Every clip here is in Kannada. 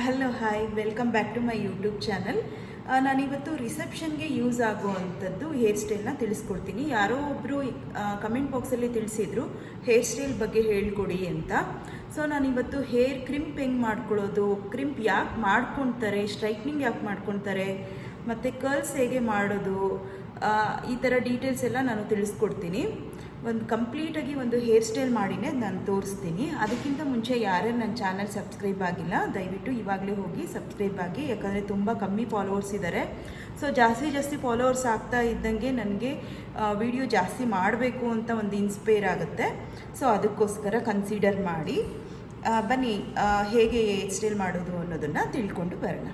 Hello hi welcome back to my YouTube channel ನಾನಿವತ್ತು ರಿಸೆಪ್ಷನ್ಗೆ ಯೂಸ್ ಆಗುವಂಥದ್ದು ಹೇರ್ ಸ್ಟೈಲ್ನ ತಿಳಿಸ್ಕೊಡ್ತೀನಿ. ಯಾರೋ ಒಬ್ಬರು ಕಮೆಂಟ್ ಬಾಕ್ಸಲ್ಲಿ ತಿಳಿಸಿದ್ರು ಹೇರ್ ಸ್ಟೈಲ್ ಬಗ್ಗೆ ಹೇಳ್ಕೊಡಿ ಅಂತ. ಸೊ ನಾನಿವತ್ತು ಹೇರ್ ಕ್ರಿಂಪ್ ಹೆಂಗೆ ಮಾಡ್ಕೊಳ್ಳೋದು ಕ್ರಿಂಪ್ ಯಾಕೆ ಮಾಡ್ಕೊತಾರೆ ಸ್ಟ್ರೈಟ್ನಿಂಗ್ ಯಾಕೆ ಮಾಡ್ಕೊತಾರೆ, ಮತ್ತು ಕರ್ಲ್ಸ್ ಹೇಗೆ ಮಾಡೋದು ಈ ಥರ ಡೀಟೇಲ್ಸ್ ಎಲ್ಲ ನಾನು ತಿಳಿಸ್ಕೊಡ್ತೀನಿ. ಒಂದು ಕಂಪ್ಲೀಟಾಗಿ ಒಂದು ಹೇರ್ ಸ್ಟೈಲ್ ಮಾಡಿನೇ ನಾನು ತೋರಿಸ್ತೀನಿ. ಅದಕ್ಕಿಂತ ಮುಂಚೆ ಯಾರ್ಯಾರು ನನ್ನ ಚಾನಲ್ ಸಬ್ಸ್ಕ್ರೈಬ್ ಆಗಿಲ್ಲ, ದಯವಿಟ್ಟು ಇವಾಗಲೇ ಹೋಗಿ ಸಬ್ಸ್ಕ್ರೈಬ್ ಆಗಿ, ಯಾಕಂದರೆ ತುಂಬ ಕಮ್ಮಿ ಫಾಲೋವರ್ಸ್ ಇದ್ದಾರೆ ಸೊ ಜಾಸ್ತಿ ಜಾಸ್ತಿ ಫಾಲೋವರ್ಸ್ ಆಗ್ತಾ ಇದ್ದಂಗೆ ನನಗೆ ವಿಡಿಯೋ ಜಾಸ್ತಿ ಮಾಡಬೇಕು ಅಂತ ಒಂದು ಇನ್ಸ್ಪೈರ್ ಆಗುತ್ತೆ. ಸೊ ಅದಕ್ಕೋಸ್ಕರ ಕನ್ಸಿಡರ್ ಮಾಡಿ ಬನ್ನಿ ಹೇಗೆ ಹೇರ್ ಸ್ಟೈಲ್ ಮಾಡೋದು ಅನ್ನೋದನ್ನು ತಿಳ್ಕೊಂಡು ಬರೋಣ.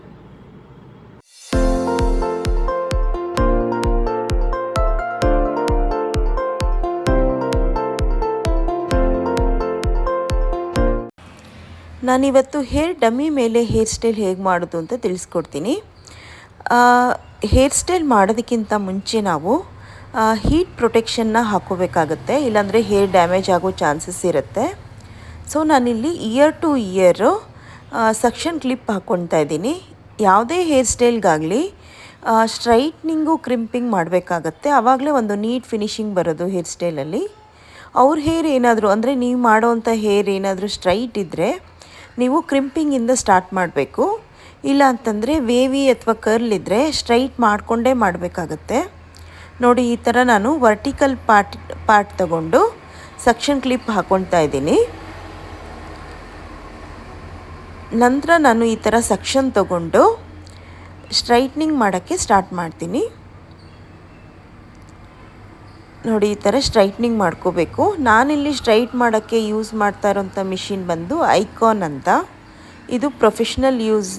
ನಾನಿವತ್ತು ಹೇರ್ ಡಮ್ಮಿ ಮೇಲೆ ಹೇರ್ ಸ್ಟೈಲ್ ಹೇಗೆ ಮಾಡೋದು ಅಂತ ತಿಳಿಸ್ಕೊಡ್ತೀನಿ. ಹೇರ್ ಸ್ಟೈಲ್ ಮಾಡೋದಕ್ಕಿಂತ ಮುಂಚೆ ನಾವು ಹೀಟ್ ಪ್ರೊಟೆಕ್ಷನ್ನ ಹಾಕೋಬೇಕಾಗತ್ತೆ, ಇಲ್ಲಾಂದರೆ ಹೇರ್ ಡ್ಯಾಮೇಜ್ ಆಗೋ ಚಾನ್ಸಸ್ ಇರುತ್ತೆ. ಸೊ, ನಾನಿಲ್ಲಿ ear to ear suction clip ಹಾಕ್ಕೊಳ್ತಾ ಇದ್ದೀನಿ. ಯಾವುದೇ ಹೇರ್ ಸ್ಟೈಲ್ಗಾಗಲಿ ಸ್ಟ್ರೈಟ್ನಿಂಗು ಕ್ರಿಂಪಿಂಗ್ ಮಾಡಬೇಕಾಗತ್ತೆ. ಆವಾಗಲೇ ಒಂದು ನೀಟ್ ಫಿನಿಶಿಂಗ್ ಬರೋದು ಹೇರ್ ಸ್ಟೈಲಲ್ಲಿ. ಅವ್ರ ಹೇರ್ ಏನಾದರೂ, ಅಂದರೆ ನೀವು ಮಾಡೋವಂಥ ಹೇರ್ ಏನಾದರೂ ಸ್ಟ್ರೈಟ್ ಇದ್ದರೆ ನೀವು ಕ್ರಿಂಪಿಂಗಿಂದ ಸ್ಟಾರ್ಟ್ ಮಾಡಬೇಕು. ಇಲ್ಲ ಅಂತಂದರೆ ವೇವಿ ಅಥವಾ ಕರ್ಲ್ ಇದ್ದರೆ ಸ್ಟ್ರೈಟ್ ಮಾಡಿಕೊಂಡೇ ಮಾಡಬೇಕಾಗತ್ತೆ. ನೋಡಿ, ಈ ಥರ ನಾನು ವರ್ಟಿಕಲ್ ಪಾರ್ಟ್ ಪಾರ್ಟ್ ತಗೊಂಡು ಸಕ್ಷನ್ ಕ್ಲಿಪ್ ಹಾಕ್ಕೊಳ್ತಾ ಇದ್ದೀನಿ. ನಂತರ ನಾನು ಈ ಥರ ಸಕ್ಷನ್ ತಗೊಂಡು ಸ್ಟ್ರೈಟ್ನಿಂಗ್ ಮಾಡೋಕ್ಕೆ ಸ್ಟಾರ್ಟ್ ಮಾಡ್ತೀನಿ. ನೋಡಿ, ಈ ಥರ ಸ್ಟ್ರೈಟ್ನಿಂಗ್ ಮಾಡ್ಕೋಬೇಕು. ನಾನಿಲ್ಲಿ ಸ್ಟ್ರೈಟ್ ಮಾಡೋಕ್ಕೆ ಯೂಸ್ ಮಾಡ್ತಾ ಇರೋಂಥ ಮಿಷಿನ್ ಬಂದು ಐಕಾನ್ ಅಂತ. ಇದು ಪ್ರೊಫೆಷ್ನಲ್ ಯೂಸ್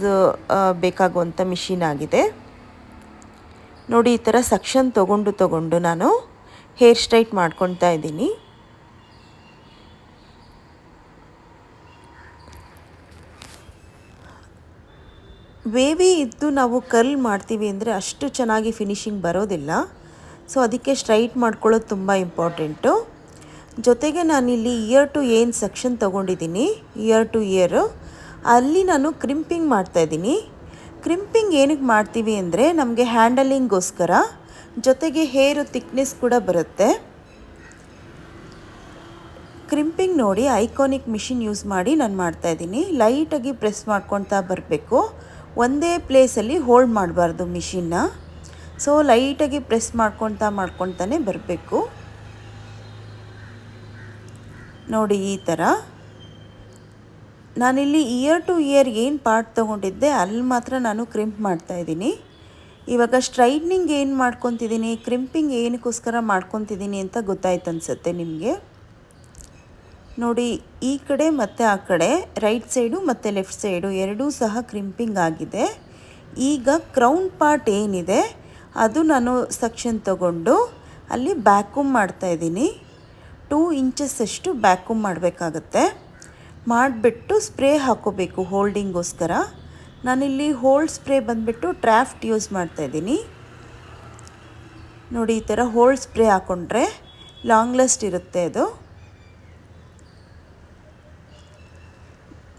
ಬೇಕಾಗುವಂಥ ಮಿಷಿನ್ ಆಗಿದೆ. ನೋಡಿ, ಈ ಥರ ಸಕ್ಷನ್ ತೊಗೊಂಡು ತೊಗೊಂಡು ನಾನು ಹೇರ್ ಸ್ಟ್ರೈಟ್ ಮಾಡ್ಕೊತಾ ಇದ್ದೀನಿ. ವೇವಿ ಇದ್ದು ನಾವು ಕರ್ಲ್ ಮಾಡ್ತೀವಿ ಅಂದರೆ ಅಷ್ಟು ಚೆನ್ನಾಗಿ ಫಿನಿಶಿಂಗ್ ಬರೋದಿಲ್ಲ. ಸೊ ಅದಕ್ಕೆ ಸ್ಟ್ರೈಟ್ ಮಾಡ್ಕೊಳ್ಳೋದು ತುಂಬ ಇಂಪಾರ್ಟೆಂಟು. ಜೊತೆಗೆ ನಾನಿಲ್ಲಿ ಇಯರ್ ಟು ಏನು ಸೆಕ್ಷನ್ ತೊಗೊಂಡಿದ್ದೀನಿ ಇಯರ್ ಟು ಇಯರು ಅಲ್ಲಿ ನಾನು ಕ್ರಿಂಪಿಂಗ್ ಮಾಡ್ತಾಯಿದ್ದೀನಿ ಕ್ರಿಂಪಿಂಗ್ ಏನಕ್ಕೆ ಮಾಡ್ತೀವಿ ಅಂದರೆ ನಮಗೆ ಹ್ಯಾಂಡಲಿಂಗೋಸ್ಕರ ಜೊತೆಗೆ ಹೇರು ತಿಕ್ನೆಸ್ ಕೂಡ ಬರುತ್ತೆ. ಕ್ರಿಂಪಿಂಗ್ ನೋಡಿ ಐಕಾನಿಕ್ ಮಿಷಿನ್ ಯೂಸ್ ಮಾಡಿ ನಾನು ಮಾಡ್ತಾಯಿದ್ದೀನಿ ಲೈಟಾಗಿ ಪ್ರೆಸ್ ಮಾಡ್ಕೊಳ್ತಾ ಬರಬೇಕು. ಒಂದೇ ಪ್ಲೇಸಲ್ಲಿ ಹೋಲ್ಡ್ ಮಾಡಬಾರ್ದು ಮಿಷಿನ್ನ ಸೊ ಲೈಟಾಗಿ ಪ್ರೆಸ್ ಮಾಡ್ಕೊತಾ ಮಾಡ್ಕೊತಾನೆ ಬರಬೇಕು. ನೋಡಿ ಈ ಥರ ನಾನಿಲ್ಲಿ ಇಯರ್ ಟು ಇಯರ್ ಏನು ಪಾರ್ಟ್ ತೊಗೊಂಡಿದ್ದೆ, ಅಲ್ಲಿ ಮಾತ್ರ ನಾನು ಕ್ರಿಂಪ್ ಮಾಡ್ತಾಯಿದ್ದೀನಿ ಇವಾಗ ಸ್ಟ್ರೈಟ್ನಿಂಗ್ ಏನು ಮಾಡ್ಕೊತಿದ್ದೀನಿ ಕ್ರಿಂಪಿಂಗ್ ಏನಕ್ಕೋಸ್ಕರ ಮಾಡ್ಕೊತಿದ್ದೀನಿ ಅಂತ ಗೊತ್ತಾಯ್ತು ಅನಿಸುತ್ತೆ ನಿಮಗೆ. ನೋಡಿ, ಈ ಕಡೆ ಮತ್ತು ಆ ಕಡೆ ರೈಟ್ ಸೈಡು ಮತ್ತು ಲೆಫ್ಟ್ ಸೈಡು ಎರಡೂ ಸಹ ಕ್ರಿಂಪಿಂಗ್ ಆಗಿದೆ. ಈಗ ಕ್ರೌನ್ ಪಾರ್ಟ್ ಏನಿದೆ ಅದು ನಾನು ಸಕ್ಷನ್ ತಗೊಂಡು ಅಲ್ಲಿ ಬ್ಯಾಕೂಮ್ ಮಾಡ್ತಾಯಿದ್ದೀನಿ ಟೂ ಇಂಚಸ್ ಅಷ್ಟು ಬ್ಯಾಕೂಮ್ ಮಾಡಬೇಕಾಗತ್ತೆ. ಮಾಡಿಬಿಟ್ಟು ಸ್ಪ್ರೇ ಹಾಕೋಬೇಕು ಹೋಲ್ಡಿಂಗೋಸ್ಕರ ನಾನಿಲ್ಲಿ ಹೋಲ್ಡ್ ಸ್ಪ್ರೇ ಬಂದುಬಿಟ್ಟು ಟ್ರಾಫ್ಟ್ ಯೂಸ್ ಮಾಡ್ತಾಯಿದ್ದೀನಿ ನೋಡಿ, ಈ ಥರ ಹೋಲ್ಡ್ ಸ್ಪ್ರೇ ಹಾಕ್ಕೊಂಡ್ರೆ ಲಾಂಗ್ ಲಾಸ್ಟ್ ಇರುತ್ತೆ ಅದು.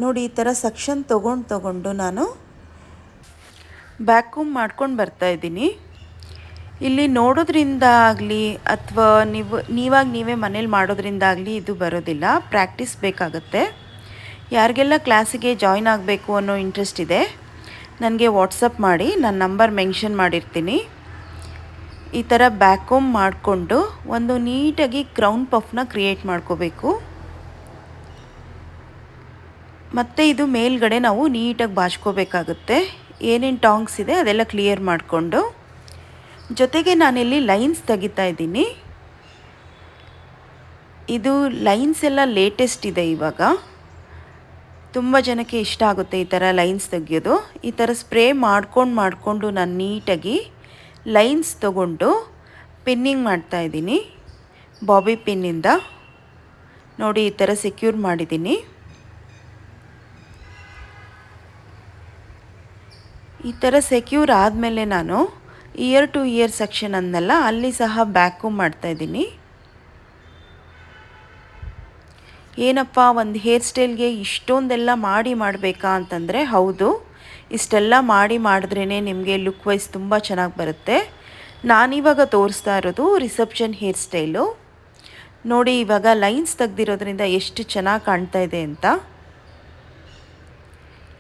ನೋಡಿ, ಈ ಥರ ಸಕ್ಷನ್ ತೊಗೊಂಡು ತೊಗೊಂಡು ನಾನು ಬ್ಯಾಕೂಮ್ ಮಾಡ್ಕೊಂಡು ಬರ್ತಾಯಿದ್ದೀನಿ ಇಲ್ಲಿ ನೋಡೋದ್ರಿಂದ ಆಗಲಿ ಅಥವಾ ನೀವು, ನೀವಾಗಿ ನೀವೇ ಮನೇಲಿ ಮಾಡೋದ್ರಿಂದ ಆಗಲಿ ಇದು ಬರೋದಿಲ್ಲ. ಪ್ರಾಕ್ಟೀಸ್ ಬೇಕಾಗುತ್ತೆ. ಯಾರಿಗೆಲ್ಲ ಕ್ಲಾಸಿಗೆ ಜಾಯ್ನ್ ಆಗಬೇಕು ಅನ್ನೋ ಇಂಟ್ರೆಸ್ಟ್ ಇದೆ, ನನಗೆ ವಾಟ್ಸಪ್ ಮಾಡಿ ನನ್ನ ನಂಬರ್ ಮೆನ್ಷನ್ ಮಾಡಿರ್ತೀನಿ. ಈ ಥರ ಬ್ಯಾಕೋಮ್ ಮಾಡಿಕೊಂಡು ಒಂದು ನೀಟಾಗಿ ಕ್ರೌನ್ ಪಫ್ನ ಕ್ರಿಯೇಟ್ ಮಾಡ್ಕೋಬೇಕು. ಮತ್ತು ಇದು ಮೇಲ್ಗಡೆ ನಾವು ನೀಟಾಗಿ ಬಾಚ್ಕೋಬೇಕಾಗುತ್ತೆ. ಏನೇನು ಟಾಂಗ್ಸ್ ಇದೆ ಅದೆಲ್ಲ ಕ್ಲಿಯರ್ ಮಾಡಿಕೊಂಡು. ಜೊತೆಗೆ ನಾನಿಲ್ಲಿ ಲೈನ್ಸ್ ತೆಗಿತಾ ಇದ್ದೀನಿ. ಇದು ಲೈನ್ಸ್ ಎಲ್ಲ ಲೇಟೆಸ್ಟ್ ಇದೆ ಇವಾಗ. ತುಂಬ ಜನಕ್ಕೆ ಇಷ್ಟ ಆಗುತ್ತೆ ಈ ಥರ ಲೈನ್ಸ್ ತೆಗಿಯೋದು. ಈ ಥರ ಸ್ಪ್ರೇ ಮಾಡ್ಕೊಂಡು ಮಾಡಿಕೊಂಡು ನಾನು ನೀಟಾಗಿ ಲೈನ್ಸ್ ತಗೊಂಡು ಪಿನ್ನಿಂಗ್ ಮಾಡ್ತಾ ಇದ್ದೀನಿ. ಬಾಬಿ ಪಿನ್ನಿಂದ. ನೋಡಿ ಈ ಥರ ಸೆಕ್ಯೂರ್ ಮಾಡಿದ್ದೀನಿ. ಈ ಥರ ಸೆಕ್ಯೂರ್ ಆದಮೇಲೆ ನಾನು ಇಯರ್ ಟು ಇಯರ್ ಸೆಕ್ಷನ್ ಅಂದಲ್ಲ ಅಲ್ಲಿ ಸಹ ಬ್ಯಾಕು ಮಾಡ್ತಾಯಿದ್ದೀನಿ ಏನಪ್ಪ, ಒಂದು ಹೇರ್ ಸ್ಟೈಲ್ಗೆ ಇಷ್ಟೊಂದೆಲ್ಲ ಮಾಡಿ ಮಾಡಬೇಕಾ ಅಂತಂದರೆ, ಹೌದು. ಇಷ್ಟೆಲ್ಲ ಮಾಡಿ ಮಾಡಿದ್ರೇ ನಿಮಗೆ ಲುಕ್ ವೈಸ್ ತುಂಬ ಚೆನ್ನಾಗಿ ಬರುತ್ತೆ. ನಾನಿವಾಗ ತೋರಿಸ್ತಾ ಇರೋದು ರಿಸೆಪ್ಷನ್ ಹೇರ್ ಸ್ಟೈಲು ನೋಡಿ, ಇವಾಗ ಲೈನ್ಸ್ ತೆಗ್ದಿರೋದ್ರಿಂದ ಎಷ್ಟು ಚೆನ್ನಾಗಿ ಕಾಣ್ತಾ ಇದೆ ಅಂತ.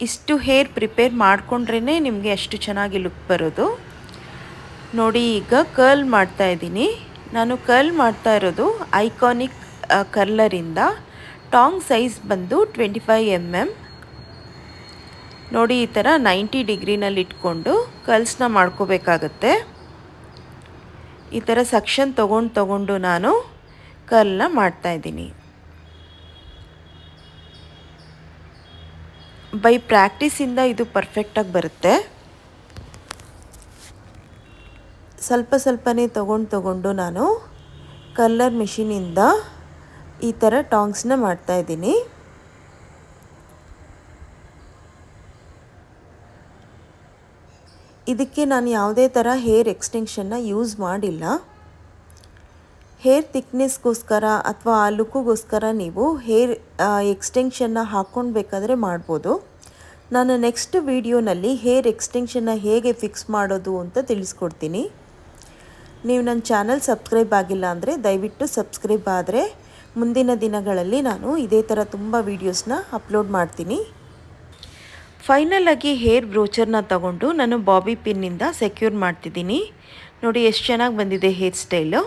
ಇಷ್ಟು ಹೇರ್ ಪ್ರಿಪೇರ್ ಮಾಡಿಕೊಂಡ್ರೇ ನಿಮಗೆ ಅಷ್ಟು ಚೆನ್ನಾಗಿ ಲುಕ್ ಬರೋದು. ನೋಡಿ, ಈಗ ಕರ್ಲ್ ಮಾಡ್ತಾ ಇದ್ದೀನಿ. ನಾನು ಕರ್ಲ್ ಮಾಡ್ತಾ ಇರೋದು ಐಕಾನಿಕ್ ಕರ್ಲರಿಂದ ಟಾಂಗ್ ಸೈಜ್ ಬಂದು ಟ್ವೆಂಟಿ ಫೈವ್ ಎಂ ಎಂ ನೋಡಿ, ಈ ಥರ ನೈಂಟಿ ಡಿಗ್ರಿನಲ್ಲಿ ಇಟ್ಕೊಂಡು ಕರ್ಲ್ಸ್ನ ಮಾಡ್ಕೋಬೇಕಾಗತ್ತೆ. ಈ ಥರ ಸಕ್ಷನ್ ತೊಗೊಂಡು ತೊಗೊಂಡು ನಾನು ಕರ್ಲ್ನ ಮಾಡ್ತಾಯಿದ್ದೀನಿ ಬೈ ಪ್ರಾಕ್ಟೀಸಿಂದ ಇದು ಪರ್ಫೆಕ್ಟಾಗಿ ಬರುತ್ತೆ. ಸ್ವಲ್ಪ ಸ್ವಲ್ಪನೇ ತೊಗೊಂಡು ತೊಗೊಂಡು ನಾನು ಕಲ್ಲರ್ ಮಿಷಿನಿಂದ ಈ ಥರ ಟಾಂಗ್ಸ್ನ ಮಾಡ್ತಾಯಿದ್ದೀನಿ ಇದಕ್ಕೆ ನಾನು ಯಾವುದೇ ಥರ ಹೇರ್ ಎಕ್ಸ್ಟೆನ್ಷನ್ನ ಯೂಸ್ ಮಾಡಿಲ್ಲ. ಹೇರ್ ಥಿಕ್ನೆಸ್ಗೋಸ್ಕರ ಅಥವಾ ಆ ಲುಕ್ಕೋಸ್ಕರ ನೀವು ಹೇರ್ ಎಕ್ಸ್ಟೆನ್ಷನ್ನ ಹಾಕ್ಕೊಳ್ಬೇಕಾದ್ರೆ ಮಾಡ್ಬೋದು. ನಾನು ನೆಕ್ಸ್ಟ್ ವೀಡಿಯೋನಲ್ಲಿ ಹೇರ್ ಎಕ್ಸ್ಟೆನ್ಷನ್ನ ಹೇಗೆ ಫಿಕ್ಸ್ ಮಾಡೋದು ಅಂತ ತಿಳಿಸ್ಕೊಡ್ತೀನಿ. ನೀವು ನನ್ನ ಚಾನಲ್ ಸಬ್ಸ್ಕ್ರೈಬ್ ಆಗಿಲ್ಲ ಅಂದರೆ ದಯವಿಟ್ಟು ಸಬ್ಸ್ಕ್ರೈಬ್ ಆದರೆ ಮುಂದಿನ ದಿನಗಳಲ್ಲಿ ನಾನು ಇದೇ ಥರ ತುಂಬ ವೀಡಿಯೋಸ್ನ ಅಪ್ಲೋಡ್ ಮಾಡ್ತೀನಿ. ಫೈನಲ್ ಆಗಿ ಹೇರ್ ಬ್ರೋಚರ್ನ ತಗೊಂಡು ನಾನು ಬಾಬಿ ಪಿನ್ನಿಂದ ಸೆಕ್ಯೂರ್ ಮಾಡ್ತಿದ್ದೀನಿ. ನೋಡಿ ಎಷ್ಟು ಚೆನ್ನಾಗಿ ಬಂದಿದೆ ಹೇರ್ ಸ್ಟೈಲು